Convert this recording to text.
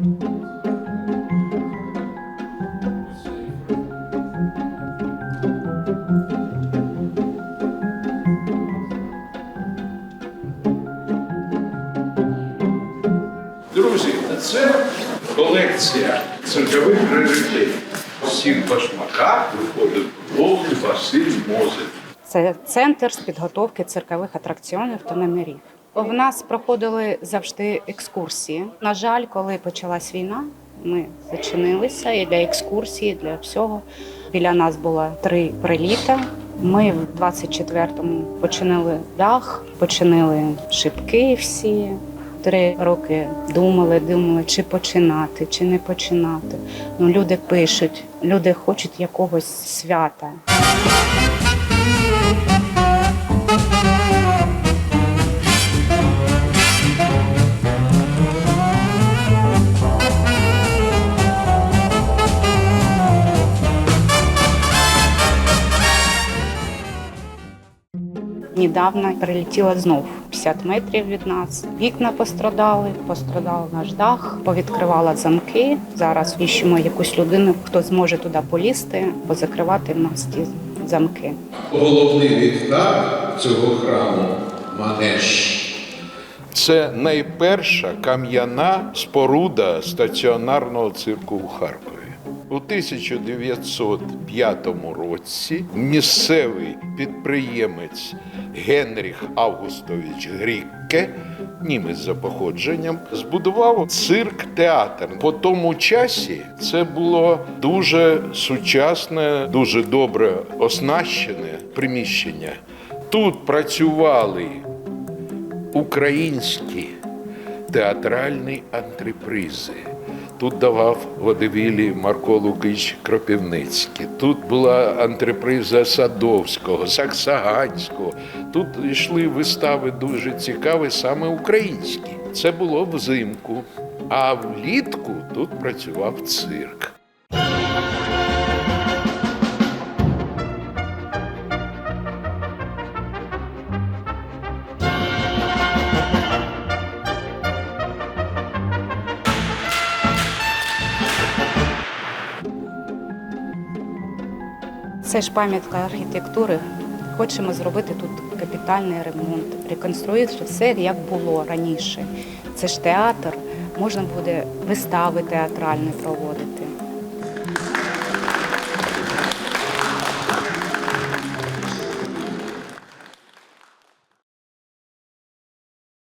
Друзі, це колекція циркових раритетів. Всі в башмаках виходить повний Василь Мозель. Це центр з підготовки циркових атракціонів та номерів. В нас проходили завжди екскурсії. На жаль, коли почалась війна, ми зачинилися і для екскурсії, і для всього. Біля нас було три приліта. Ми в 24-му починили дах, починили шибки всі. Три роки думали, думали, чи починати, чи не починати. Ну, люди пишуть, люди хочуть якогось свята. Недавно прилетіла знов 50 метрів від нас. Вікна пострадали, пострадав наш дах, повідкривала замки. Зараз іщемо якусь людину, хто зможе туди полізти, позакривати в нас ті замки. Головний вівтар цього храму Манеж. Це найперша кам'яна споруда стаціонарного цирку у Харкові. У 1905 році місцевий підприємець Генріх Августович Грікке, німець за походженням, збудував цирк-театр. По тому часі це було дуже сучасне, дуже добре оснащене приміщення. Тут працювали українські театральні антрепризи. Тут давав водевілі Марко Лукич Кропивницький. Тут була антреприза Садовського, Саксаганського. Тут йшли вистави дуже цікаві, саме українські. Це було взимку. А влітку тут працював цирк. Це ж пам'ятка архітектури. Хочемо зробити тут капітальний ремонт, реконструювати все як було раніше. Це ж театр, можна буде вистави театральні проводити.